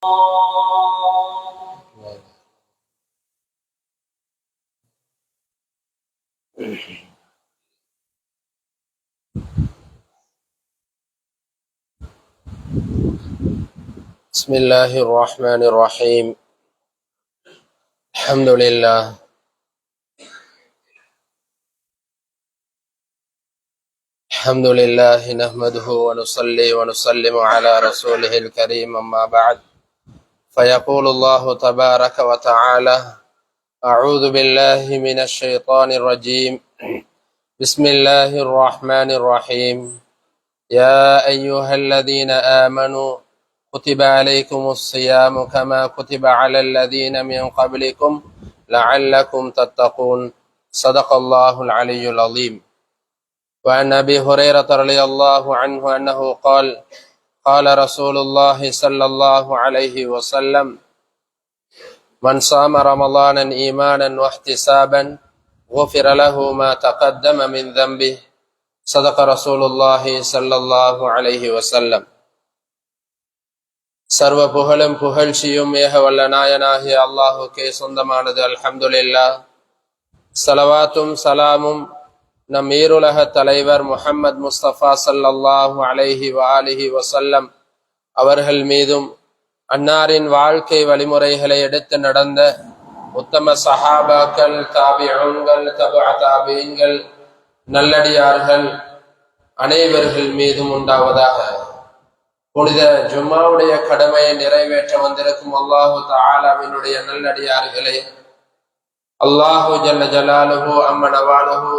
بسم الله الرحمن الرحيم. الحمد لله. الحمد لله نحمده ونصلي ونسلم على رسوله الكريم أما بعد. فيقول الله تبارك وتعالى أعوذ بالله من الشيطان الرجيم. بسم الله الرحمن الرحيم. يا أيها الذين آمنوا كتب عليكم الصيام كما كتب على الذين من قبلكم لعلكم تتقون. صدق الله العلي العظيم. وعن أبي هريرة رضي الله عنه أنه قال قال رسول الله صلى الله عليه وسلم من صام رمضانا ايمانا واحتسابا غفر له ما تقدم من ذنبه صدق رسول الله صلى الله عليه وسلم சர்வ புகழும் புகழ்ச்சியும் ஏக வல்ல நாயனாகிய அல்லாஹுக்கே சொந்தமானது அல்ஹம்துலில்லா சலவாத்தும் சலாமும் நம் ஈருலக தலைவர் முஹம்மத் முஸ்தபா சல்லல்லாஹு அலைஹி வாலிஹி வசல்லம் அவர்கள் மீதும் அன்னாரின் வாழ்க்கை வழிமுறைகளை எடுத்து நடந்த உத்தம சஹாபாக்கள் தாபியங்கள் தபா தாபியங்கள் நல்லடியார்கள் அனைவர்கள் மீதும் உண்டாவதாக. புனித ஜும்மாவுடைய கடமையை நிறைவேற்ற வந்திருக்கும் அல்லாஹு தாலாவினுடைய நல்லடியார்களே அல்லாஹு ஜல்ல ஜலாலுஹு அம்மனவாலுஹு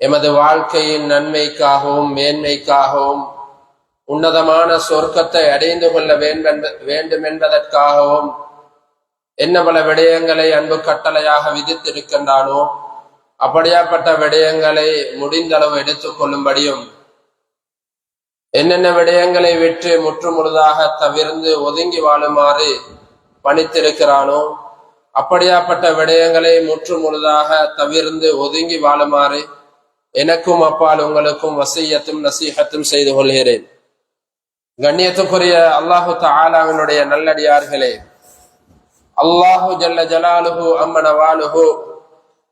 எமது வாழ்க்கையின் நன்மைக்காகவும் மேன்மைக்காகவும் உன்னதமான சொர்க்கத்தை அடைந்து கொள்ள வேண்டும் என்பதற்காகவும் என்ன பல விடயங்களை அன்பு கட்டளையாக விதித்திருக்கின்றானோ அப்படியாப்பட்ட விடயங்களை முடிந்தளவு எடுத்துக் கொள்ளும்படியும் என்னென்ன விடயங்களை விற்று முற்றுமுழுதாக தவிர்ந்து ஒதுங்கி வாழுமாறு பணித்திருக்கிறானோ அப்படியாப்பட்ட விடயங்களை முற்றுமுழுதாக தவிர்ந்து ஒதுங்கி வாழுமாறு எனக்கும் அப்பால் உங்களுக்கும் வசீயத்தும் நசீகத்தும் செய்து கொள்கிறேன். கண்ணியத்துக்குரிய அல்லாஹு தாலாவினுடைய நல்லடியார்களே அல்லாஹு ஜல்ல ஜலாலுஹு அம்மன வாலுஹு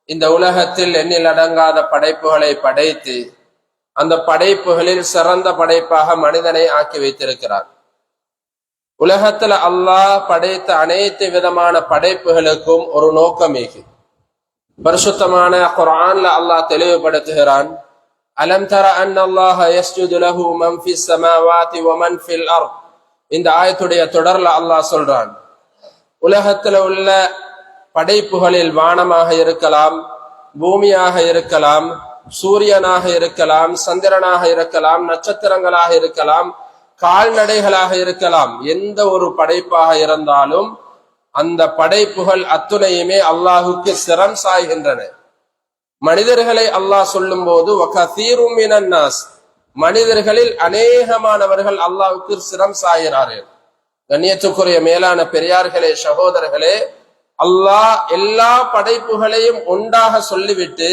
இந்த உலகத்தில் எண்ணில் அடங்காத படைப்புகளை படைத்து அந்த படைப்புகளில் சிறந்த படைப்பாக மனிதனை ஆக்கி வைத்திருக்கிறார். உலகத்துல அல்லாஹ் படைத்த அனைத்து விதமான படைப்புகளுக்கும் ஒரு நோக்கம் மிகு பரிசுத்தமான குரான்ல அல்லாஹ் தெளிவுபடுத்துகிறான். அலம் தர அன் அல்லாஹ் யஸ்ஜுது லஹு மன் ஃபிஸ் ஸமாவாதி வ மன் ஃபில் அர்த். இந்த ஆயத்துடைய தொடர்ல அல்லாஹ் சொல்றான். உலகத்துல உள்ள படைப்புகளில் வானமாக இருக்கலாம் பூமியாக இருக்கலாம் சூரியனாக இருக்கலாம் சந்திரனாக இருக்கலாம் நட்சத்திரங்களாக இருக்கலாம் கால்நடைகளாக இருக்கலாம் எந்த ஒரு படைப்பாக இருந்தாலும் அந்த படைப்புகள் அத்துணையுமே அல்லாஹுக்கு சிரம் சாய்கின்றன. மனிதர்களை அல்லாஹ் சொல்லும் போது மனிதர்களில் அநேகமானவர்கள் அல்லாஹுக்கு சிரம் சாய்கிறார்கள் கண்ணியத்துக்குரிய மேலான பெரியார்களே சகோதரர்களே அல்லாஹ் எல்லா படைப்புகளையும் ஒன்றாக சொல்லிவிட்டு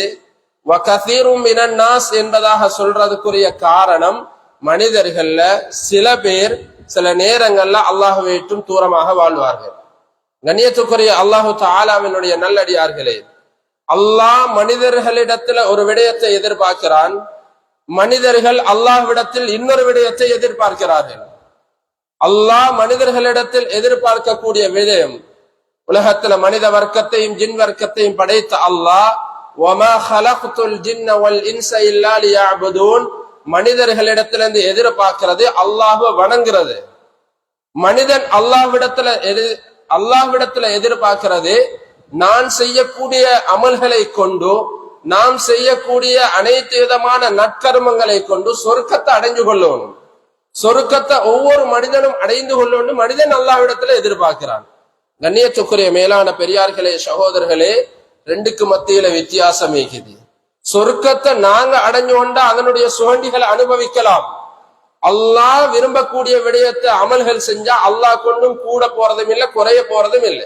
நாஸ் என்பதாக சொல்றதுக்குரிய காரணம் மனிதர்கள்ல சில பேர் சில நேரங்கள்ல அல்லாஹ் வீட்டும் தூரமாக வாழ்வார்கள். கண்ணியத்துக்குரிய அல்லாஹு தாலாவினுடைய நல்லடியார்களே அல்லாஹ் மனிதர்களிடத்துல ஒரு விடயத்தை எதிர்பார்க்கிறான். மனிதர்கள் அல்லாஹ்விடத்தில் இன்னொரு விடயத்தை எதிர்பார்க்கிறார்கள். அல்லாஹ் மனிதர்களிடத்தில் எதிர்பார்க்கக்கூடிய விடயம் உலகத்துல மனித வர்க்கத்தையும் ஜின் வர்க்கத்தையும் படைத்த அல்லாஹ் மனிதர்களிடத்திலிருந்து எதிர்பார்க்கிறது அல்லாஹுவ வணங்குறது. மனிதன் அல்லாஹ்விடத்துல எது அல்லாவிடத்துல எதிர்பார்க்கிறது நான் செய்யக்கூடிய அமல்களை கொண்டு நாம் செய்யக்கூடிய அனைத்து விதமான நற்கர்மங்களை கொண்டு சொருக்கத்தை அடைஞ்சு கொள்ளணும். சொருக்கத்தை ஒவ்வொரு மனிதனும் அடைந்து கொள்ளணும் மனிதன் அல்லாவிடத்துல எதிர்பார்க்கிறான். கண்ணியத்துக்குரிய மேலான பெரியார்களே சகோதரர்களே ரெண்டுக்கு மத்தியில வித்தியாசம் இருக்குது. சொர்க்கத்தை நாங்க அடைஞ்சு கொண்டா அதனுடைய சுகண்டிகளை அனுபவிக்கலாம். அல்லாஹ் விரும்பக்கூடிய விடயத்தை அமல்கள் செஞ்சா அல்லாஹ் கொண்டும் கூட போறதும் இல்லை குறைய போறதும் இல்லை.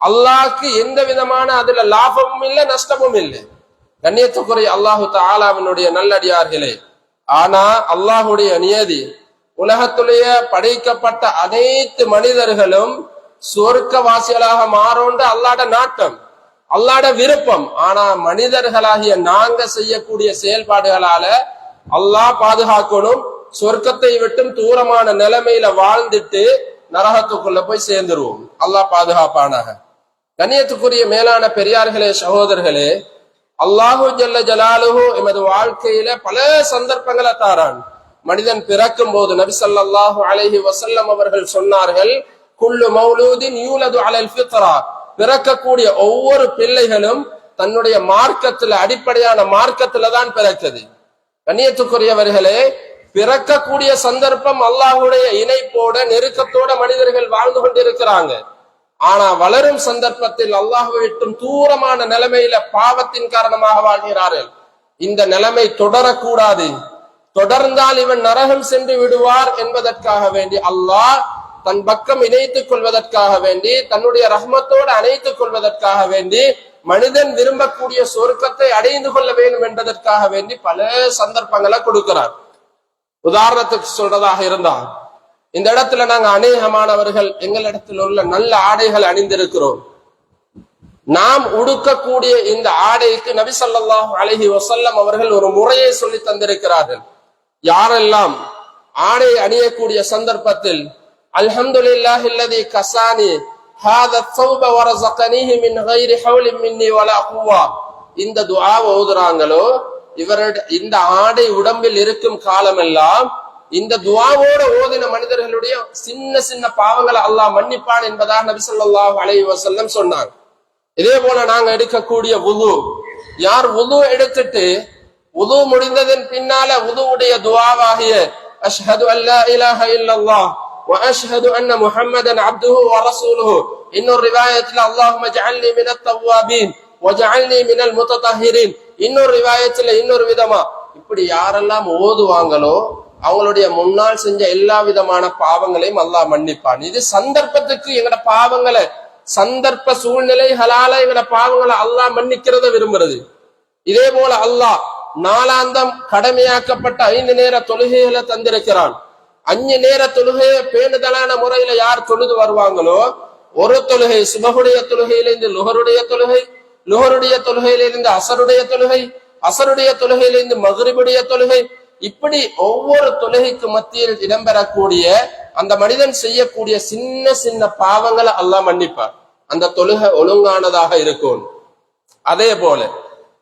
அல்லாஹ்க்கு எந்த விதமான அதுல லாபமும் இல்லை நஷ்டமும் இல்லை. கண்ணியத்துக்குரிய அல்லாஹு தாலாவினுடைய நல்லடியார்களே ஆனா அல்லாஹுடைய நியதி உலகத்திலேயே படைக்கப்பட்ட அனைத்து மனிதர்களும் சொர்க்கவாசிகளாக மாறோண்டு அல்லாட நாட்டம் அல்லாட விருப்பம். ஆனா மனிதர்களாகிய நாங்க செய்யக்கூடிய செயல்பாடுகளால அல்லாஹ் பாதுகாக்கணும் சொர்க்கத்தை விட்டும் தூரமான நிலைமையில வாழ்ந்துட்டு நரகத்துக்குள்ள போய் சேர்ந்துருவோம். அல்லாஹ் பாதுகாப்பானாக. கண்ணியத்துக்குரிய மேலான பெரியார்களே சகோதரர்களே அல்லாஹு ஜல்ல ஜலாலுஹு எமது வாழ்க்கையில பல சந்தர்ப்பங்களை தாரான். மனிதன் பிறக்கும் போது நபிசல்லாஹு அலஹி அலைஹி அவர்கள் சொன்னார்கள் குள்ளு மௌலூதின் யூலது அலல் ஃபித்ரா. பிறக்கக்கூடிய ஒவ்வொரு பிள்ளைகளும் தன்னுடைய மார்க்கத்துல அடிப்படையான மார்க்கத்துல தான் பிறக்குது. கண்ணியத்துக்குரியவர்களே பிறக்கக்கூடிய சந்தர்ப்பம் அல்லாஹுடைய இணைப்போட நெருக்கத்தோட மனிதர்கள் வாழ்ந்து கொண்டிருக்கிறாங்க. ஆனா வளரும் சந்தர்ப்பத்தில் அல்லாஹுவை விட்டும் தூரமான நிலைமையில பாவத்தின் காரணமாக வாழ்கிறார்கள். இந்த நிலைமை தொடரக்கூடாது. தொடர்ந்தால் இவன் நரகம் சென்று விடுவார் என்பதற்காக வேண்டி அல்லாஹ் தன் பக்கம் இணைத்துக் கொள்வதற்காக வேண்டி தன்னுடைய ரஹ்மத்தோடு அணைத்துக் கொள்வதற்காக வேண்டி மனிதன் விரும்பக்கூடிய சொர்க்கத்தை அடைந்து கொள்ள வேண்டும் என்பதற்காக வேண்டி பல சந்தர்ப்பங்களை கொடுக்கிறார் உதாரணத்துக்கு சொல்றதாக இருந்தால் இந்த இடத்துல நாங்க அநேகமானவர்கள் எங்களிடத்தில் உள்ள நல்ல ஆடைகள் அணிந்திருக்கிறோம். நாம் உடுக்கக்கூடிய இந்த ஆடைக்கு நபி சொல்லாஹ் அலஹி வசல்லம் அவர்கள் ஒரு முறையை சொல்லி தந்திருக்கிறார்கள். யாரெல்லாம் ஆடை அணியக்கூடிய சந்தர்ப்பத்தில் அல்ஹம்துலில்லாஹில்லதி கசானி மின் இந்த துவா ஓதுறாங்களோ இவருடைய இந்த ஆடை உடம்பில் இருக்கும் காலமெல்லாம் இந்த துவாவோட ஓதின மனிதர்களுடைய சின்ன சின்ன பாவங்களை அல்லாஹ் மன்னிப்பான் என்பதாக நபி ஸல்லல்லாஹு அலைஹி வஸல்லம் சொன்னாங்க இதே போல நாங்க எடுக்கக்கூடிய உது யார் உது எடுத்துட்டு உது முடிந்ததன் பின்னால உதுவுடைய துவாவாகிய அஷ்ஹது அல்லா இலாஹ இல்லல்லாஹ் واشهد ان محمدا عبده ورسوله இன்னொரு ரிவாயத்துல اللهم اجعلني من التوابين وجعلني من المتطهرين இன்னொரு ரிவாயத்துல இன்னொரு விதமா. இப்படி யாரெல்லாம் ஓதுவாங்களோ அவங்களுடைய முன்னால் செஞ்ச எல்லா விதமான பாவங்களையும் அல்லாஹ் மன்னிப்பான். இது சந்தர்ப்பத்துக்கு எங்கட பாவங்களை சந்தர்ப்ப சூழ்நிலைகளால எங்கட பாவங்களை அல்லாஹ் மன்னிக்கிறத விரும்புறது. இதே போல அல்லாஹ் நாளாந்தம் கடமையாக்கப்பட்ட ஐந்து நேர தொழுகைகளை தந்திருக்கிறான். அஞ்சு நேர தொழுகையை பேணுதலான முறையில யார் தொழுது வருவாங்களோ ஒரு தொழுகை சுபகுடைய தொழுகையிலிருந்து லுகருடைய தொழுகை லுகருடைய தொழுகையிலிருந்து அசருடைய தொழுகை அசருடைய தொழுகையிலிருந்து மகிரிபுடைய தொழுகை இப்படி ஒவ்வொரு தொழுகைக்கு மத்தியில் இடம்பெறக்கூடிய அந்த மனிதன் செய்யக்கூடிய சின்ன சின்ன பாவங்களை அல்லாஹ் மன்னிப்பார். அந்த தொழுகை ஒழுங்கானதாக இருக்கும். அதே போல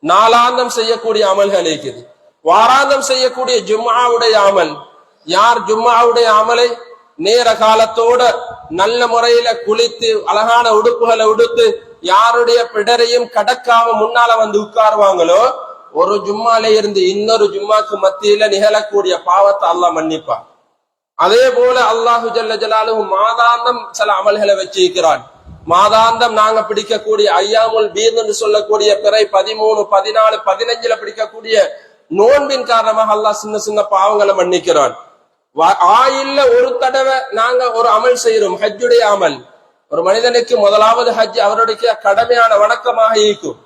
நாளாந்தம் செய்யக்கூடிய அமல்கள் இருக்குது. வாராந்தம் செய்யக்கூடிய ஜும்மாவுடைய அமல். யார் ஜும்மாவுடைய அமலை? நேர காலத்தோட நல்ல முறையில குளித்து அழகான உடுப்புகளை உடுத்து யாருடைய பிடரையும் கடக்காம முன்னால வந்து உட்காருவாங்களோ ஒரு ஜும்மால இருந்து இன்னொரு ஜும்மாக்கு மத்தியில நிகழக்கூடிய பாவத்தை அல்லாஹ் மன்னிப்பான். அதே போல அல்லாஹு ஜல்ல மாதாந்தம் சில அமல்களை வச்சிருக்கிறான். மாதாந்தம் நாங்க பிடிக்கக்கூடிய ஐயாமுல் பீர் என்று சொல்லக்கூடிய பிறை பதிமூணு பதினாலு பதினஞ்சுல பிடிக்கக்கூடிய நோன்பின் காரணமாக அல்லாஹ் சின்ன சின்ன பாவங்களை மன்னிக்கிறான். ஆயில்ல ஒரு தடவை நாங்க ஒரு அமல் செய்யறோம் ஹஜ்ஜுடைய அமல். ஒரு மனிதனுக்கு முதலாவது ஹஜ் அவருடைய கடமையான வணக்கமாக இருக்கும்.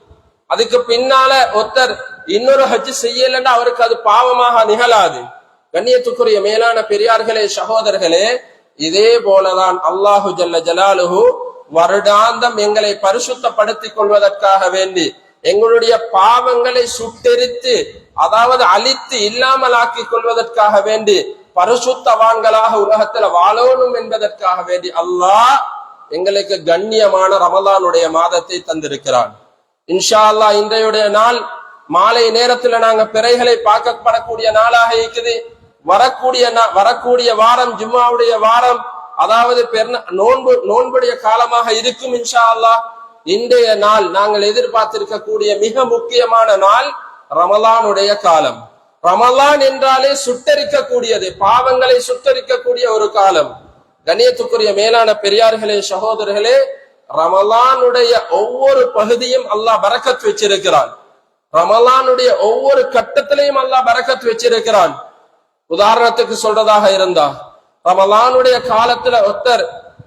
அதுக்கு பின்னால ஒருத்தர் இன்னொரு ஹஜ் செய்யலன்னா அவருக்கு அது பாவமாக நிகழாது. கண்ணியத்துக்குரிய மேலான பெரியார்களே சகோதரர்களே இதே போலதான் அல்லாஹு ஜல்ல ஜலாலுஹு வருடாந்தம் எங்களை பரிசுத்தப்படுத்திக் கொள்வதற்காக வேண்டி எங்களுடைய பாவங்களை சுட்டெரித்து அதாவது அழித்து இல்லாமலாக்கி கொள்வதற்காக வேண்டி பரிசுத்தவான்களாக உலகத்துல வாழணும் என்பதற்காக வேண்டி அல்லாஹ் எங்களுக்கு கண்ணியமான ரமலானுடைய மாதத்தை தந்திருக்கிறான் இன்ஷா அல்லாஹ் இன்றையுடைய நாள் மாலை நேரத்துல நாங்க பிறைகளை பார்க்கப்படக்கூடிய நாளாக இருக்குது. வரக்கூடிய நா- வரக்கூடிய வாரம் ஜும்மாவுடைய வாரம் அதாவது நோன்பு நோன்புடைய காலமாக இருக்கும் இன்ஷா அல்லாஹ் இன்றைய நாள் நாங்கள் எதிர்பார்த்திருக்கக்கூடிய மிக முக்கியமான நாள் ரமலானுடைய காலம். ரமலான் என்றாலே சுட்டரிக்கக்கூடியது பாவங்களை சுட்டரிக்கக்கூடிய ஒரு காலம். கண்ணியத்துக்குரிய மேலான பெரியார்களே சகோதரர்களே ரமலானுடைய ஒவ்வொரு பகுதியும் அல்லாஹ் பரக்கத் வச்சிருக்கிறான். ரமலானுடைய ஒவ்வொரு கட்டத்திலையும் அல்லாஹ் பரக்கத் வச்சிருக்கிறான். உதாரணத்துக்கு சொல்றதாக இருந்தா ரமலானுடைய காலத்துல ஒருத்தர்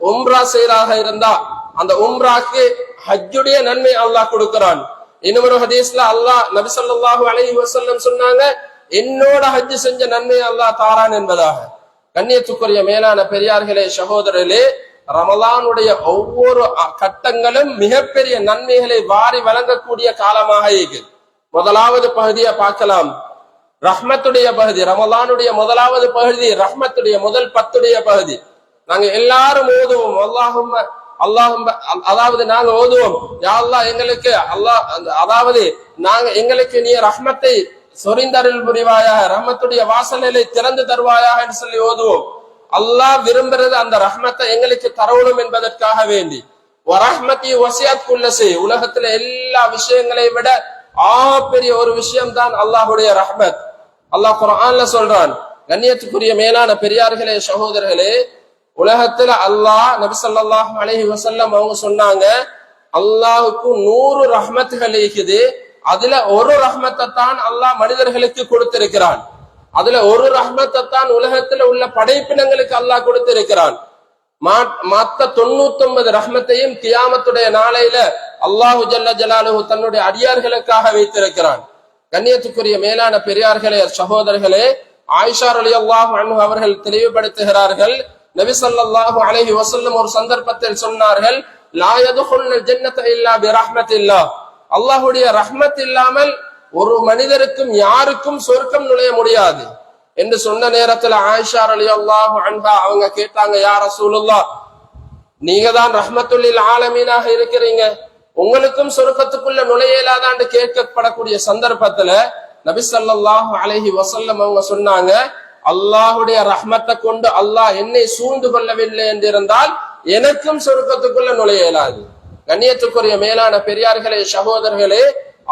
உம்ரா செய்யறாக இருந்தா அந்த உம்ராக்கு ஹஜ்ஜுடைய நன்மை அல்லாஹ் கொடுக்கிறான். இன்னொரு ஹதீஸ்ல அல்லாஹ் நபி ஸல்லல்லாஹு அலைஹி சொன்னாங்க என்னோட ஹஜ் செஞ்ச நன்மை அல்லாஹ் தாரான் என்பதாக. கண்ணியத்துக்குரிய மேலான பெரியார்களே சகோதரர்களே ரமலானுடைய ஒவ்வொரு அ- கட்டங்களும் மிகப்பெரிய நன்மைகளை வாரி வழங்கக்கூடிய காலமாக இருக்கு முதலாவது பகுதியை பார்க்கலாம். ரஹ்மத்துடைய பகுதி ரமலானுடைய முதலாவது பகுதி ரஹ்மத்துடைய முதல் பத்துடைய பகுதி. நாங்க எல்லாரும் ஓதுவோம். அல்லாஹும் அல்லாஹும் அதாவது நாங்க ஓதுவோம். யா எங்களுக்கு அல்லாஹ் அதாவது நாங்க எங்களுக்கு நீ ரஹ்மத்தை சொரிந்தருள் புரிவாயாக ரஹ்மத்துடைய வாசல்களை திறந்து தருவாயாக என்று சொல்லி ஓதுவோம். அல்லாஹ் விரும்புறது அந்த ரஹ்மத்தை எங்களுக்கு தரவணும் என்பதற்காக வேண்டி. ரஹ்மத்தி வசியாத் குல்லசி உலகத்துல எல்லா விஷயங்களை விட ஆ பெரிய ஒரு விஷயம் தான் அல்லாஹுடைய ரஹ்மத். அல்லாஹ் குரான்ல சொல்றான் கண்ணியத்துக்குரிய மேலான பெரியார்களே சகோதரர்களே உலகத்துல அல்லாஹ் நபி ஸல்லல்லாஹு அலைஹி அவங்க சொன்னாங்க அல்லாஹுக்கு நூறு ரஹ்மத்துகள் இருக்குது அதுல ஒரு ரஹ்மத்தை தான் அல்லாஹ் மனிதர்களுக்கு கொடுத்திருக்கிறான். அதுல ஒரு ரஹ்மத்தை தான் உலகத்துல உள்ள படைப்பினங்களுக்கு அல்லாஹ் கொடுத்திருக்கிறான். மத்த தொண்ணூத்தி ஒன்பது ரஹ்மத்தையும் கியாமத்துடைய நாளையில அல்லாஹு ஜல்ல ஜலாலு தன்னுடைய அடியார்களுக்காக வைத்திருக்கிறான். கண்ணியத்துக்குரிய மேலான பெரியார்களே சகோதரர்களே ஆயிஷார் அலி அல்லாஹு அன்ஹு அவர்கள் தெளிவுபடுத்துகிறார்கள். நபி ஸல்லல்லாஹு அலைஹி வஸல்லம் ஒரு சந்தர்ப்பத்தில் சொன்னார்கள் லா யதுகுல் ஜன்னத இல்லா அல்லாஹுடைய ரஹ்மத் இல்லாமல் ஒரு மனிதருக்கும் யாருக்கும் சொர்க்கம் நுழைய முடியாது. என்று சொன்ன நேரத்துல ஆயிஷா அலி அல்லாஹு அன்பா அவங்க கேட்டாங்க யார் ரசூலுல்லாஹ் நீங்க தான் ரஹ்மத்துல்லில் ஆலமீனாக இருக்கிறீங்க. உங்களுக்கும் சொர்க்கத்துக்குள்ள நுழையலாதான்னு கேட்கப்படக்கூடிய சந்தர்ப்பத்துல நபி ஸல்லல்லாஹு அலைஹி வசல்லம் அவங்க சொன்னாங்க அல்லாஹுடைய ரஹ்மத்தை கொண்டு அல்லாஹ் என்னை சூழ்ந்து கொள்ளவில்லை என்றிருந்தால் எனக்கும் சொருக்கத்துக்குள்ள நுழைய இயலாது கண்ணியத்துக்குரிய மேலான பெரியார்களே சகோதரர்களே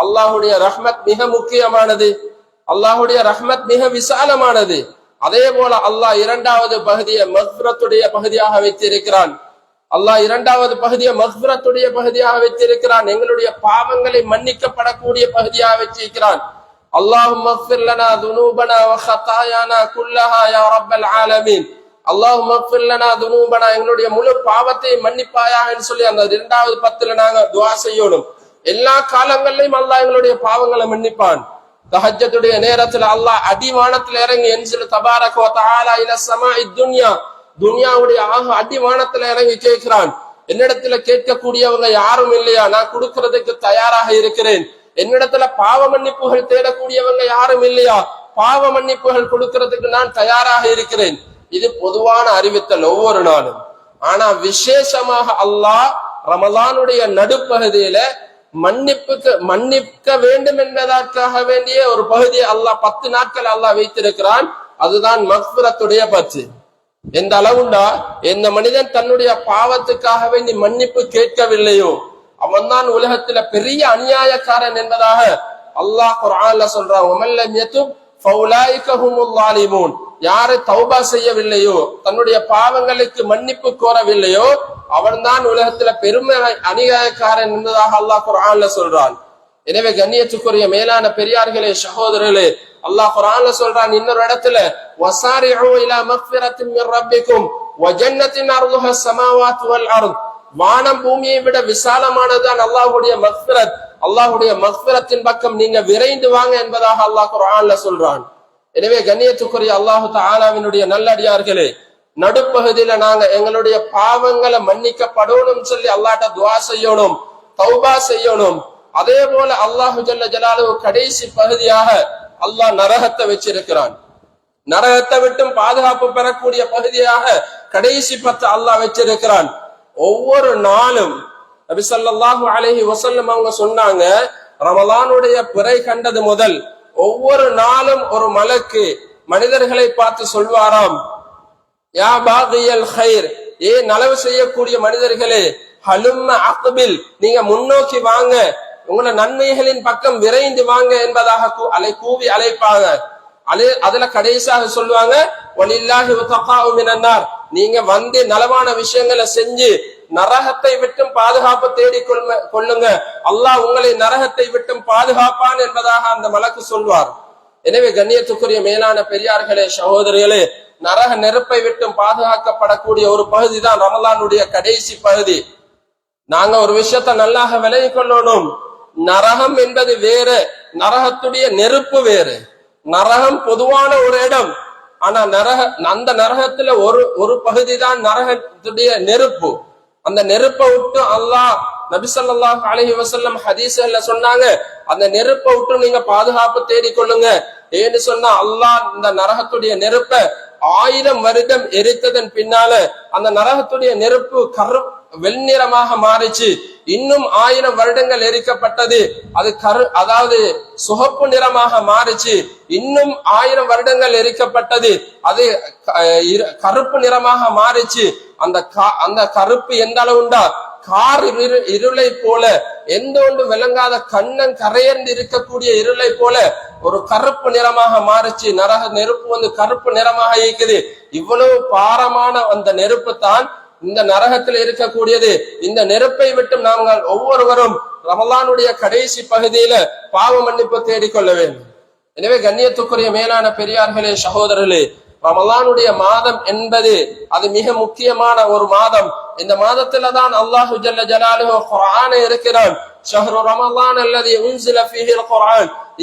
அல்லாஹுடைய ரஹ்மத் மிக முக்கியமானது. அல்லாஹுடைய ரஹ்மத் மிக விசாலமானது. அதே போல அல்லாஹ் இரண்டாவது பகுதியை மக்ஃபிரத்துடைய பகுதியாக வைத்திருக்கிறான். அல்லாஹ் இரண்டாவது பகுதியை மக்ஃபிரத்துடைய பகுதியாக வைத்திருக்கிறான். எங்களுடைய பாவங்களை மன்னிக்கப்படக்கூடிய பகுதியாக வச்சிருக்கிறான் அல்லாஹும் மஃபிர்லனா துனூபனா வ குல்லஹா யா ரப்பல் ஆலமீன். அல்லாஹும் மக்ஃபிர் எங்களுடைய முழு பாவத்தை மன்னிப்பாயாக சொல்லி அந்த இரண்டாவது பத்துல நாங்க துவா செய்யணும். எல்லா காலங்களிலும் அல்லாஹ் எங்களுடைய பாவங்களை மன்னிப்பான். தஹஜத்துடைய நேரத்துல அல்லாஹ் அடிவானத்துல இறங்கி என்சில தபாரக வ தஆலா இல ஸமாஇ துன்யா துன்யாவுடைய ஆக அடிவானத்துல இறங்கி கேட்கிறான். என்னிடத்துல கேட்கக்கூடியவங்க யாரும் இல்லையா? நான் கொடுக்கறதுக்கு தயாராக இருக்கிறேன். என்னிடத்துல பாவ மன்னிப்புகள் தேடக்கூடியவங்க யாரும் இல்லையா? பாவ மன்னிப்புகள் கொடுக்கறதுக்கு நான் தயாராக இருக்கிறேன். இது பொதுவான அறிவித்தல் ஒவ்வொரு நாளும். ஆனா விசேஷமாக அல்லாஹ் ரமலானுடைய நடுப்பகுதியில மன்னிப்புக்கு மன்னிக்க வேண்டும் என்பதற்காக வேண்டிய ஒரு பகுதியை அல்லாஹ் பத்து நாட்கள் அல்லாஹ் வைத்திருக்கிறான். அதுதான் மக்புரத்துடைய பத்து. எந்த அளவுண்டா? எந்த மனிதன் தன்னுடைய பாவத்துக்காக வேண்டி மன்னிப்பு கேட்கவில்லையோ அவன் தான் உலகத்துல பெரிய அநியாயக்காரன் என்பதாக அல்லாஹ் குரான்ல சொல்றான். யாரை யாரு தௌபா செய்யவில்லையோ தன்னுடைய பாவங்களுக்கு மன்னிப்பு கோரவில்லையோ அவன்தான் உலகத்துல பெருமை அநியாயக்காரன் என்பதாக அல்லாஹ் குரான்ல சொல்றான். எனவே கண்ணியத்துக்குரிய மேலான பெரியார்களே சகோதரர்களே அல்லாஹ் குரான்ல சொல்றான் இன்னொரு இடத்துல வசாரிஉ இலா மக்ஃபிரத்தின் மின் ரப்பிக்கும் வ ஜன்னத்தின் அர்துஹா வல் அர்த். வானம் பூமியை விட விசாலமானதுதான் அல்லாஹுடைய மக்ஃபிரத் அல்லாஹுடைய மக்ஃபிரத்தின் பக்கம் நீங்க விரைந்து வாங்க என்பதாக அல்லாஹ் குரான்ல சொல்றான். எனவே கண்ணியத்துக்குரிய அல்லாஹு தாலாவினுடைய நல்லடியார்களே நடுப்பகுதியில நாங்க எங்களுடைய பாவங்களை மன்னிக்கப்படணும் சொல்லி அல்லாட்ட துவா செய்யணும் தௌபா செய்யணும். அதே போல அல்லாஹு ஜல்ல ஜலாலு கடைசி பகுதியாக அல்லாஹ் நரகத்தை வச்சிருக்கிறான். நரகத்தை விட்டும் பாதுகாப்பு பெறக்கூடிய பகுதியாக கடைசி பத்து அல்லாஹ் வச்சிருக்கிறான். ஒவ்வொரு நாளும் நபி அலஹி வசல்லம் அவங்க சொன்னாங்க ரமலானுடைய பிறை கண்டது முதல் ஒவ்வொரு நாளும் ஒரு மலக்கு மனிதர்களை பார்த்து சொல்வாராம் யா பாகியல் ஹைர் ஏ நலவு செய்யக்கூடிய மனிதர்களே ஹலும்ம அக்பில் நீங்க முன்னோக்கி வாங்க உங்களை நன்மைகளின் பக்கம் விரைந்து வாங்க என்பதாக கூ- அலை கூவி அழைப்பாங்க. அலை அதுல கடைசியாக சொல்லுவாங்க நீங்க வந்து நலவான விஷயங்களை செஞ்சு நரகத்தை விட்டும் பாதுகாப்பு தேடி கொள்ளுங்க கொள்ளுங்க. அல்லாஹ் உங்களை நரகத்தை விட்டும் பாதுகாப்பான் என்பதாக அந்த மலக்கு சொல்வார். எனவே கண்ணியத்துக்குரிய மேலான பெரியார்களே சகோதரிகளே நரக நெருப்பை விட்டும் பாதுகாக்கப்படக்கூடிய ஒரு பகுதி தான் ரமலானுடைய கடைசி பகுதி. நாங்க ஒரு விஷயத்த நல்லாக விலகி கொள்ளணும். நரகம் என்பது வேறு நரகத்துடைய நெருப்பு வேறு. நரகம் பொதுவான ஒரு இடம். ஆனா நரக அந்த நரகத்துல ஒரு ஒரு பகுதி தான் நரகத்துடைய நெருப்பு. அந்த நெருப்பை விட்டு அல்லாஹ் நபிசல்லாஹ் அலஹி வசல்லம் ஹதீஸ்ல சொன்னாங்க. அந்த நெருப்பை விட்டு நீங்க பாதுகாப்பு தேடிக்கொள்ளுங்க ஏன்னு சொன்னா அல்லாஹ் இந்த நரகத்துடைய நெருப்பை ஆயிரம் வருடம் எரித்ததன் பின்னால அந்த நரகத்துடைய நெருப்பு கரு வெண்ணிறமாக மாறிச்சு. இன்னும் ஆயிரம் வருடங்கள் எரிக்கப்பட்டது. அது கரு அதாவது சுகப்பு நிறமாக மாறிச்சு. இன்னும் ஆயிரம் வருடங்கள் எரிக்கப்பட்டது. அது கருப்பு நிறமாக மாறிச்சு. அந்த அந்த கருப்பு எந்த அளவுண்டா? கார் இருளை போல. எந்த ஒன்று விளங்காத கண்ணன் கரையர்ந்து இருக்கக்கூடிய இருளை போல. ஒரு கருப்பு நிறமாக மாறிச்சு. நரக நெருப்பு வந்து கருப்பு நிறமாக இருக்குது இவ்வளவு பாரமான அந்த நெருப்பு தான் இந்த நரகத்தில் இருக்கக்கூடியது இந்த நெருப்பை விட்டு நாங்கள் ஒவ்வொருவரும் ரமலானுடைய கடைசி பகுதியில பாவ மன்னிப்பு தேடிக்கொள்ள வேண்டும். எனவே கண்ணியத்துக்குரிய மேலான பெரியார்களே சகோதரர்களே ரமலானுடைய மாதம் என்பது அது மிக முக்கியமான ஒரு மாதம். இந்த மாதத்துல தான் அல்லாஹு ஜல்ல ஜலாலுஹு குர்ஆனை இருக்கிறான். ஷஹ்ரு ரமலான் அல்லது உன்சில ஃபீஹில்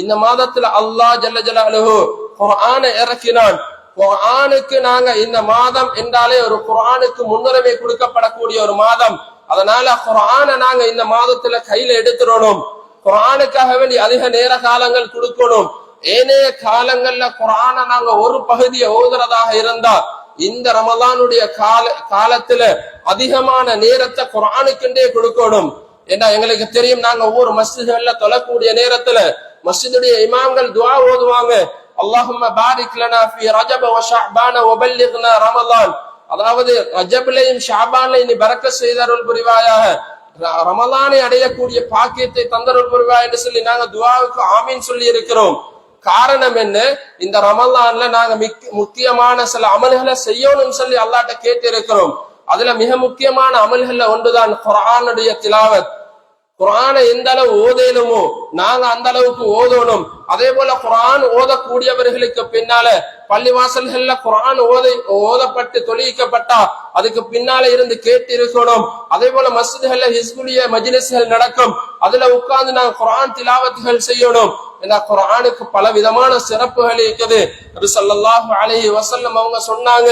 இந்த மாதத்துல அல்லாஹ் ஜல்ல ஜலாலுஹு குர்ஆனை இறக்கினான். குரானுக்கு நாங்க இந்த மாதம் என்றாலே ஒரு குரானுக்கு முன்னுரிமை கொடுக்கப்படக்கூடிய ஒரு மாதம். அதனால குரானை நாங்க இந்த மாதத்துல கையில எடுத்துடணும். குரானுக்காக வேண்டி அதிக நேர காலங்கள் கொடுக்கணும். ஏனைய காலங்கள்ல குரான நாங்க ஒரு பகுதியை ஓதுறதாக இருந்தா இந்த ரமதானுடைய கால காலத்துல அதிகமான நேரத்தை குரானுக்குண்டே கொடுக்கணும். ஏன்னா எங்களுக்கு தெரியும் நாங்க ஒவ்வொரு மஸ்ஜிதுகள்ல தொழக்கூடிய நேரத்துல மஸ்ஜிதுடைய இமாம்கள் துவா ஓதுவாங்க. அல்லாஹும் பாரிக் லனா ஃபி ரஜப வ ஷஅபான வ பல்லிக்னா ரமலான். அதாவது ரஜபிலையும் ஷாபான்லையும் நீ செய்த செய்தருள் புரிவாயாக. ரமலானை அடையக்கூடிய பாக்கியத்தை தந்தருள் புரிவாய் என்று சொல்லி நாங்க துவாவுக்கு ஆமீன் சொல்லி இருக்கிறோம் காரணம் என்ன? இந்த ரமலான்ல நாங்க முக்கியமான சில அமல்களை செய்யணும்னு சொல்லி அல்லாட்ட கேட்டு இருக்கிறோம் அதுல மிக முக்கியமான அமல்கள்ல ஒன்றுதான் குரானுடைய திலாவத். குரானை எந்த அளவு ஓதேனுமோ நாங்க அந்த அளவுக்கு ஓதணும். அதே போல குரான் ஓதக்கூடியவர்களுக்கு பின்னால பள்ளிவாசல்கள்ல குரான் ஓதை ஓதப்பட்டு தொழிக்கப்பட்டா அதுக்கு பின்னால இருந்து கேட்டு இருக்கணும் அதே போல மசிதுகள்ல ஹிஸ்புலிய மஜிலிஸ்கள் நடக்கும். அதுல உட்கார்ந்து நாங்க குரான் திலாவத்துகள் செய்யணும். ஏன்னா குரானுக்கு பல விதமான சிறப்புகள் இருக்குது. அலஹி வசல்லம் அவங்க சொன்னாங்க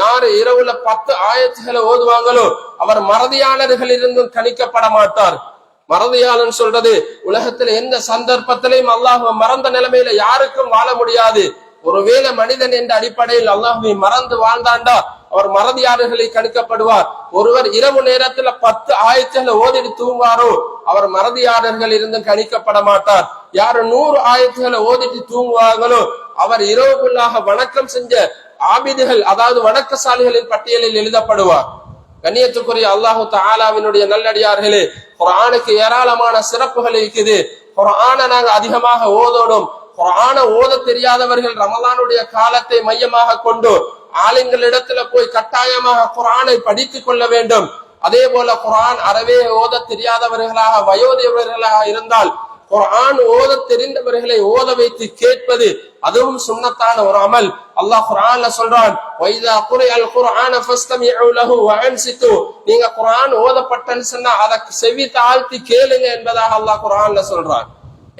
யாரு இரவுல பத்து ஆயத்துகளை ஓதுவாங்களோ அவர் மறதியாளர்கள் இருந்தும் கணிக்கப்பட மாட்டார். மறதியாளன் சொல்றது உலகத்துல எந்த சந்தர்ப்பத்திலையும் அல்லாஹ் மறந்த நிலைமையில யாருக்கும் வாழ முடியாது. ஒருவேளை மனிதன் என்ற அடிப்படையில் அல்லாஹுவை மறந்து வாழ்ந்தாண்டா அவர் மறதியாளர்களை கணிக்கப்படுவார். ஒருவர் இரவு நேரத்துல பத்து ஆயத்துல ஓதிட்டு தூங்குவாரோ அவர் மறதியாளர்கள் இருந்து கணிக்கப்பட மாட்டார். யாரு நூறு ஆயத்துகளை ஓதிட்டு தூங்குவாங்களோ அவர் இரவுக்குள்ளாக வணக்கம் செஞ்ச ஆபிதுகள் அதாவது வணக்கசாலிகளின் பட்டியலில் எழுதப்படுவார். கண்ணியத்துக்குரிய அல்லாஹு தாலாவினுடைய நல்லடியார்களே குரானுக்கு ஏராளமான சிறப்புகள் இருக்குது. குரான நாங்க அதிகமாக ஓதோடும் குரான ஓத தெரியாதவர்கள் ரமலானுடைய காலத்தை மையமாக கொண்டு ஆளுங்களிடத்துல போய் கட்டாயமாக குரானை படித்துக் கொள்ள வேண்டும். அதே போல குரான் அறவே ஓத தெரியாதவர்களாக வயோதியவர்களாக இருந்தால் குரான் ஓத தெரிந்தவர்களை ஓத வைத்து கேட்பது அதுவும் சுண்ணத்தான ஒரு அமல். அல்லாஹ் குரான்ல சொல்றான் வைதா குறை அல் நீங்க குர்ஆன் ஓதப்பட்டன்னு சொன்னா அதை செவி தாழ்த்தி கேளுங்க என்பதாக அல்லாஹ் குர்ஆன்ல சொல்றான்.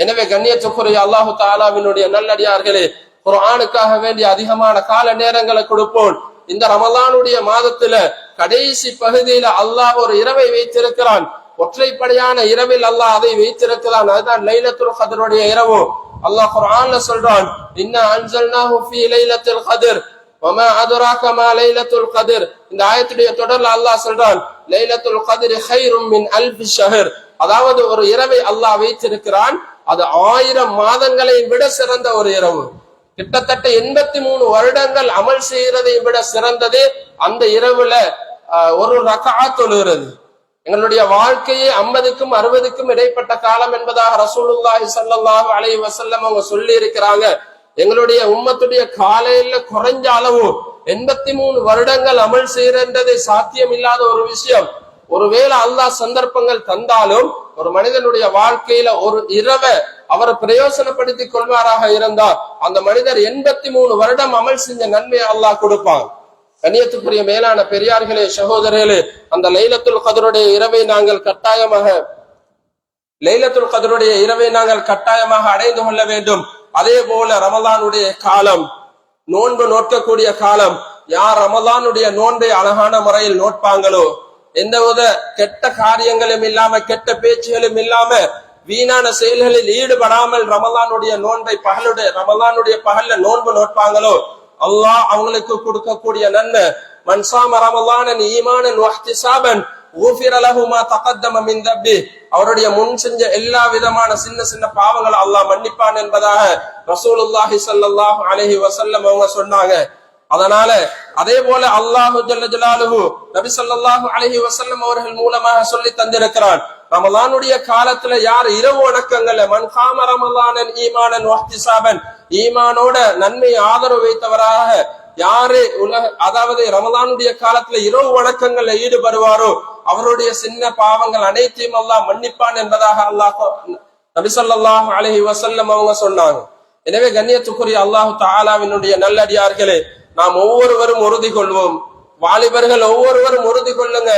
எனவே கண்ணியத்துக்குரிய அல்லாஹு தாலாவினுடைய நல்லடியார்களே குர்ஆனுக்காக வேண்டிய அதிகமான கால நேரங்களை கொடுப்போம். இந்த ரமலானுடைய மாதத்துல கடைசி பகுதியில அல்லாஹ் ஒரு இரவை வைத்திருக்கிறான். ஒற்றைப்படையான இரவில் அல்லாஹ் அதை வைத்திருக்கிறான். அதுதான் லைலத்துல் கதருடைய இரவு. அல்லாஹ் குர்ஆன்ல சொல்றான் இன்ன அன்சல்னாஹு ஃபீ லைலத்துல் கத்ர் வமா அதுராக மா லைலத்துல் கத்ர். இந்த ஆயத்துடைய தொடர்ல அல்லாஹ் சொல்றான் லைலத்துல் கத்ர் கைரும் மின் அல்ஃபி ஷஹர். அதாவது ஒரு இரவை அல்லாஹ் வைத்திருக்கிறான் அது ஆயிரம் மாதங்களை விட சிறந்த ஒரு இரவு. கிட்டத்தட்ட எண்பத்தி மூணு வருடங்கள் அமல் செய்யறதை விட சிறந்தது அந்த இரவுல ஒரு ரகா தொழுகிறது எங்களுடைய வாழ்க்கையே ஐம்பதுக்கும் அறுபதுக்கும் இடைப்பட்ட காலம் என்பதாக ரசூலுல்லாஹி சல்லாஹூ அலை வசல்லம் அவங்க சொல்லி இருக்கிறாங்க எங்களுடைய உம்மத்துடைய காலையில குறைஞ்ச அளவு எண்பத்தி மூணு வருடங்கள் அமல் செய்யறது சாத்தியம் இல்லாத ஒரு விஷயம். ஒருவேளை அல்லாஹ் சந்தர்ப்பங்கள் தந்தாலும் ஒரு மனிதனுடைய வாழ்க்கையில ஒரு இரவை அவர் பிரயோசனப்படுத்திக் கொள்வாராக இருந்தால் அந்த மனிதர் எண்பத்தி மூணு வருடம் அமல் செஞ்ச நன்மையை அல்லாஹ் கொடுப்பான். கண்ணியத்துக்குரிய மேலான பெரியார்களே சகோதரர்களே அந்த லைலத்துல் கதருடைய இரவை நாங்கள் கட்டாயமாக லைலத்துல் கதருடைய இரவை நாங்கள் கட்டாயமாக அடைந்து கொள்ள வேண்டும். அதே போல ரமலானுடைய காலம் நோன்பு நோக்கக்கூடிய காலம் யார் ரமலானுடைய நோன்பை அழகான முறையில் நோட்பாங்களோ எந்தவித கெட்ட காரியங்களும் இல்லாம கெட்ட பேச்சுகளும் இல்லாம வீணான செயல்களில் ஈடுபடாமல் ரமலானுடைய நோன்பை பகலுடைய ரமலானுடைய பகல்ல நோன்பு நோட்பாங்களோ அல்லாஹ் அவங்களுக்கு கொடுக்கக்கூடிய நன்மை. மன்சாம ரமலானன் ஈமானன் வஹ்திசாபன் தப்பி அவருடைய முன் செஞ்ச எல்லா விதமான சின்ன சின்ன பாவங்களை அல்லாஹ் மன்னிப்பான் என்பதாக ரசூலுல்லாஹி ஸல்லல்லாஹு அலஹி வசல்லம் அவங்க சொன்னாங்க. அதனால அதே போல அல்லாஹு ஜல்ல நபி ஸல்லல்லாஹு அலஹி வசல்லம் அவர்கள் மூலமாக சொல்லி தந்திருக்கிறான். ரமலானுடைய காலத்துல யார் இரவு வணக்கங்கள்ல மன்காம ரமலானன் ஈமானன் வஹ்திசாபன் ஈமானோட நன்மை ஆதரவு வைத்தவராக யாரு உலக அதாவது ரமதானுடைய காலத்துல இரவு வணக்கங்கள்ல ஈடுபடுவாரோ அவருடைய சின்ன பாவங்கள் அனைத்தையும் அல்லாஹ் மன்னிப்பான் என்பதாக அல்லாஹ் நபிசல்லாஹ் அலஹி வசல்லம் அவங்க சொன்னாங்க. எனவே கண்ணியத்துக்குரிய அல்லாஹு தாலாவினுடைய நல்லடியார்களே நாம் ஒவ்வொருவரும் உறுதி கொள்வோம் வாலிபர்கள் ஒவ்வொருவரும் உறுதி கொள்ளுங்க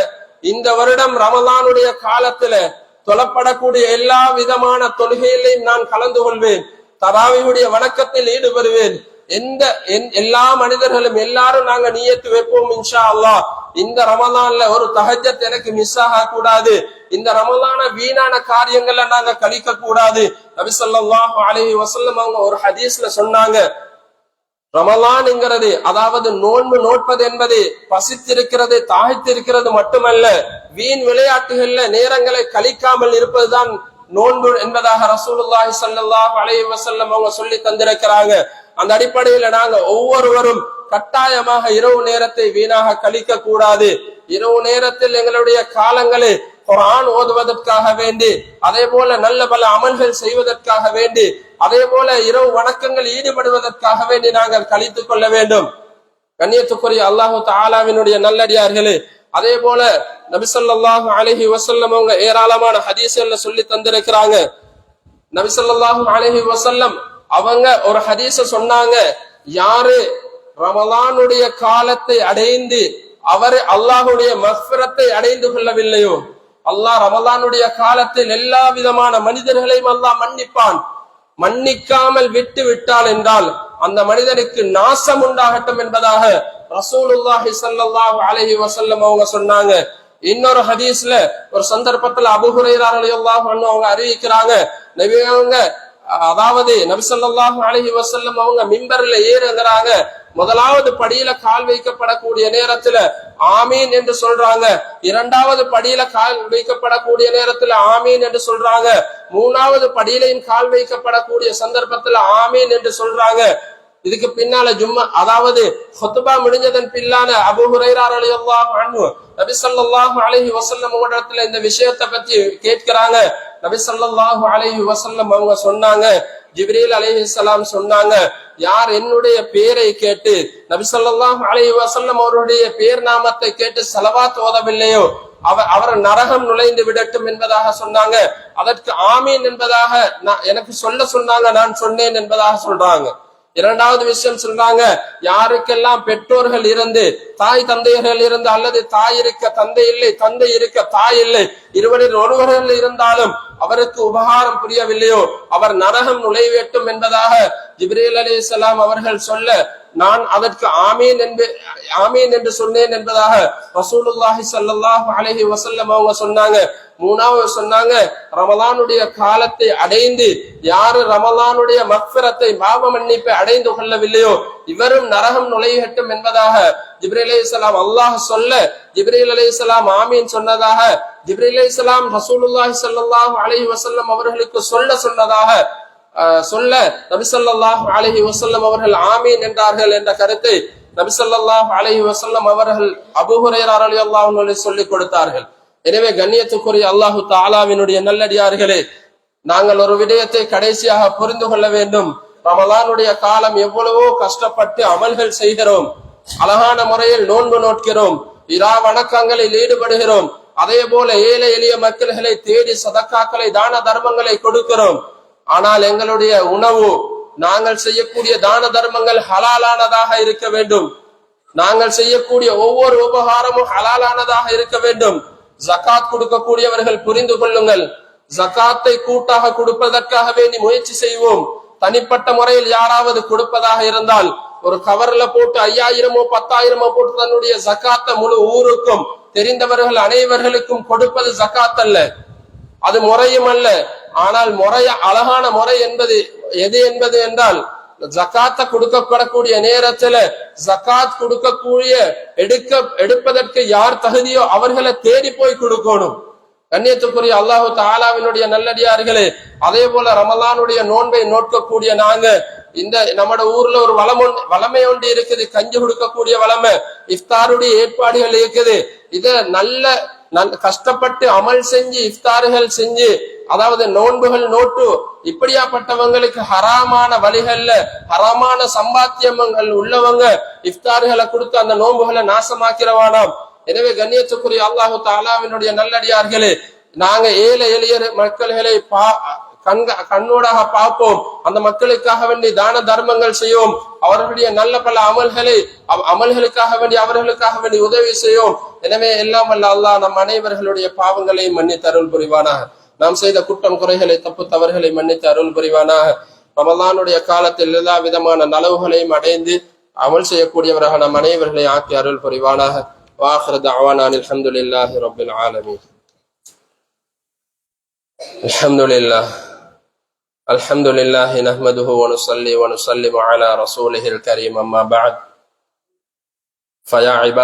இந்த வருடம் ரமதானுடைய காலத்துல தொலப்படக்கூடிய எல்லா விதமான தொழுகையிலையும் நான் கலந்து கொள்வேன். தராவியுடைய வணக்கத்தில் ஈடுபடுவேன். எந்த என்- எல்லா மனிதர்களும் எல்லாரும் நாங்க நீயத்து வைப்போம் இன்ஷா அல்லாஹ் இந்த ரமதான்ல ஒரு தகஜத் எனக்கு மிஸ் ஆக கூடாது இந்த ரமதான வீணான காரியங்கள்ல நாங்க கழிக்க கூடாது நபிசல்லாஹ் ஸல்லல்லாஹு வசல்லம் அவங்க ஒரு ஹதீஸ்ல சொன்னாங்க. ரமலான்ங்கிறது அதாவது நோன்பு நோட்பது என்பது பசித்திருக்கிறது தாகித்திருக்கிறது மட்டுமல்ல வீண் விளையாட்டுகள்ல நேரங்களை கழிக்காமல் இருப்பதுதான் நோன்பு என்பதாக ரசூலுல்லாஹி சல்லாஹ் அலைஹி வசல்லம் அவங்க சொல்லி தந்திருக்கிறாங்க. அந்த அடிப்படையில நாங்க ஒவ்வொருவரும் கட்டாயமாக இரவு நேரத்தை வீணாக கழிக்க கூடாது. இரவு நேரத்தில் எங்களுடைய காலங்களை குரான் ஓதுவதற்காக வேண்டி அதே போல நல்ல பல அமல்கள் செய்வதற்காக வேண்டி அதே போல இரவு வணக்கங்கள் ஈடுபடுவதற்காக வேண்டி நாங்கள் கழித்துக் கொள்ள வேண்டும். கண்ணியத்துக்குரிய அல்லாஹு தாலாவினுடைய நல்லடியார்களே அதே போல நபிசல்லாஹு அலஹி வசல்லம் அவங்க ஏராளமான ஹதீசல்ல சொல்லி தந்திருக்கிறாங்க. நபிசல்லாஹு அலஹி வசல்லம் அவங்க ஒரு ஹதீச சொன்னாங்க. யாரு? ரமலானுடைய காலத்தை அடைந்து அவர் அல்லாஹுடைய மஃபிரத்தை அடைந்து கொள்ளவில்லையோ? அல்லாஹ் ரமலானுடைய காலத்தில் எல்லா விதமான மனிதர்களையும் அல்லாஹ் மன்னிப்பான். மன்னிக்காமல் விட்டு விட்டால் என்றால் அந்த மனிதனுக்கு நாசம் உண்டாகட்டும் என்பதாக ரசூலுல்லாஹி ஸல்லல்லாஹு அலஹி வசல்லம் அவங்க சொன்னாங்க. இன்னொரு ஹதீஸ்ல ஒரு சந்தர்ப்பத்துல அபூ அவங்க அறிவிக்கிறாங்க. நபி அதாவது நபிசல்லாஹு அலஹி வசல்லம் அவங்க மிம்பர்ல ஏறுங்கிறாங்க முதலாவது படியில கால் வைக்கப்படக்கூடிய நேரத்துல ஆமீன் என்று சொல்றாங்க. இரண்டாவது படியில கால் வைக்கப்படக்கூடிய நேரத்துல ஆமீன் என்று சொல்றாங்க. மூணாவது படியிலையும் கால் வைக்கப்படக்கூடிய சந்தர்ப்பத்துல ஆமீன் என்று சொல்றாங்க. இதுக்கு பின்னால ஜும்மா அதாவது ஹொத்துபா முடிஞ்சதன் பின்னால அபு ஹுரைரார் அலி அல்லாஹ் அன்பு நபி ஸல்லல்லாஹு அலஹி வசல்லம் இடத்துல இந்த விஷயத்தை பத்தி கேட்கிறாங்க. நபி ஸல்லல்லாஹு அலஹி வசல்லம் அவங்க சொன்னாங்க ஜிப்ரீல் அலைஹிஸ்ஸலாம் சொன்னாங்க யார் என்னுடைய பேரை கேட்டு நபி ஸல்லல்லாஹு அலஹி வசல்லம் அவருடைய பேர் நாமத்தை கேட்டு செலவா ஓதவில்லையோ அவர் அவர் நரகம் நுழைந்து விடட்டும் என்பதாக சொன்னாங்க. அதற்கு ஆமீன் என்பதாக நான் எனக்கு சொல்ல சொன்னாங்க நான் சொன்னேன் என்பதாக சொல்றாங்க. இரண்டாவது விஷயம் சொல்றாங்க யாருக்கெல்லாம் பெற்றோர்கள் இருந்து தாய் தந்தையர்கள் இருந்து அல்லது தாய் இருக்க தந்தை இல்லை தந்தை இருக்க தாய் இல்லை இருவரில் ஒருவர்கள் இருந்தாலும் அவருக்கு உபகாரம் புரியவில்லையோ அவர் நரகம் நுழைவேட்டும் என்பதாக ஜிப்ரேல் அலி இஸ்லாம் அவர்கள் சொல்ல நான் அதற்கு ஆமீன் என்று ஆமீன் என்று சொன்னேன் என்பதாக ரசூலுல்லாஹி சல்லாஹ் அலஹி வசல்லம் அவங்க சொன்னாங்க. மூணாவது சொன்னாங்க ரமலானுடைய காலத்தை அடைந்து யாரு ரமலானுடைய மக்ஃபிரத்தை பாவ மன்னிப்பை அடைந்து கொள்ளவில்லையோ இவரும் நரகம் நுழையட்டும் என்பதாக ஜிப்ரீல் அலைஹிஸ்ஸலாம் அல்லாஹ் சொல்ல ஜிப்ரீல் அலைஹிஸ்ஸலாம் ஆமீன் சொன்னதாக ஜிப்ரீல் அலைஹிஸ்ஸலாம் ரசூலுல்லாஹி ஸல்லல்லாஹு அலஹி வசல்லம் அவர்களுக்கு சொல்ல சொன்னதாக ஆஹ் சொல்ல நபிசல்லாஹ் அலஹி வசல்லம் அவர்கள் ஆமீன் என்றார்கள் என்ற கருத்தை நபிசல்லாஹ் அலஹி வசல்லம் அவர்கள் அபுஹுரையர் அலி அல்லாஹ் சொல்லிக் கொடுத்தார்கள். எனவே கண்ணியத்துக்குரிய அல்லாஹு தாலாவினுடைய நல்லடியார்களே நாங்கள் ஒரு விடயத்தை கடைசியாக புரிந்து கொள்ள வேண்டும். ரமலானுடைய காலம் எவ்வளவோ கஷ்டப்பட்டு அமல்கள் செய்கிறோம். அழகான முறையில் நோன்பு நோட்கிறோம் இரா வணக்கங்களில் ஈடுபடுகிறோம். அதே போல ஏழை எளிய மக்கள்களை தேடி சதக்காக்களை தான தர்மங்களை கொடுக்கிறோம். ஆனால் எங்களுடைய உணவு நாங்கள் செய்யக்கூடிய தான தர்மங்கள் ஹலாலானதாக இருக்க வேண்டும். நாங்கள் செய்யக்கூடிய ஒவ்வொரு உபகாரமும் ஹலாலானதாக இருக்க வேண்டும். ஜகாத் கொடுக்கக்கூடியவர்கள் புரிந்து கொள்ளுங்கள். ஜகாத்தை கூட்டாக கொடுப்பதற்காக வேண்டி முயற்சி செய்வோம். தனிப்பட்ட முறையில் யாராவது கொடுப்பதாக இருந்தால் ஒரு கவர்ல போட்டு ஐயாயிரமோ பத்தாயிரமோ போட்டு தன்னுடைய ஜக்காத்த முழு ஊருக்கும் தெரிந்தவர்கள் அனைவர்களுக்கும் கொடுப்பது ஜக்காத் அல்ல அது முறையும் அல்ல. ஆனால் முறைய அழகான முறை என்பது எது என்பது என்றால் ஜக்காத்த கொடுக்கப்படக்கூடிய நேரத்துல ஜக்காத் கொடுக்கக்கூடிய எடுக்க எடுப்பதற்கு யார் தகுதியோ அவர்களை தேடி போய் கொடுக்கணும். கண்ணியத்துக்குரிய அல்லாஹு தாலாவினுடைய நல்லடியார்களே அதே போல ரமலானுடைய நோன்பை நோக்கக்கூடிய நாங்க இந்த நம்மட ஊர்ல ஒரு வளம் ஒன்று வளமை ஒன்று இருக்குது கஞ்சி கொடுக்கக்கூடிய வளமை இஃப்தாருடைய ஏற்பாடுகள் இருக்குது. இத நல்ல நல் கஷ்டப்பட்டு அமல் செஞ்சு இஃப்தாறுகள் செஞ்சு அதாவது நோன்புகள் நோட்டு இப்படியாப்பட்டவங்களுக்கு ஹராமான வழிகள்ல ஹராமான சம்பாத்தியங்கள் உள்ளவங்க இஃப்தார்களை கொடுத்து அந்த நோன்புகளை நாசமாக்கிறவானாம். எனவே கண்ணியத்துக்குரிய அல்லாஹு தாலாவினுடைய நல்லடியார்களே நாங்க ஏழை எளிய மக்கள்களை பா கண்க கண்ணோடாக பார்ப்போம். அந்த மக்களுக்காக வேண்டி தான தர்மங்கள் செய்வோம். அவர்களுடைய நல்ல பல அமல்களை அமல்களுக்காக வேண்டி அவர்களுக்காக வேண்டி உதவி செய்வோம். எனவே எல்லாம் வல்ல அல்லாஹ் நம் அனைவர்களுடைய பாவங்களை மன்னித்து அருள் புரிவானாக. நாம் செய்த குற்றம் குறைகளை தப்பு தவறுகளை மன்னித்து அருள் புரிவானாக. ரமலானுடைய காலத்தில் எல்லா விதமான நலவுகளையும் அடைந்து அமல் செய்யக்கூடியவராக நம் அனைவர்களை ஆக்கி அருள் புரிவானாக. وآخر دعوانا أن الحمد لله رب العالمين. الحمد لله. الحمد لله نحمده ونصلي ونسلم على رسوله الكريم أما بعد. فيا عباد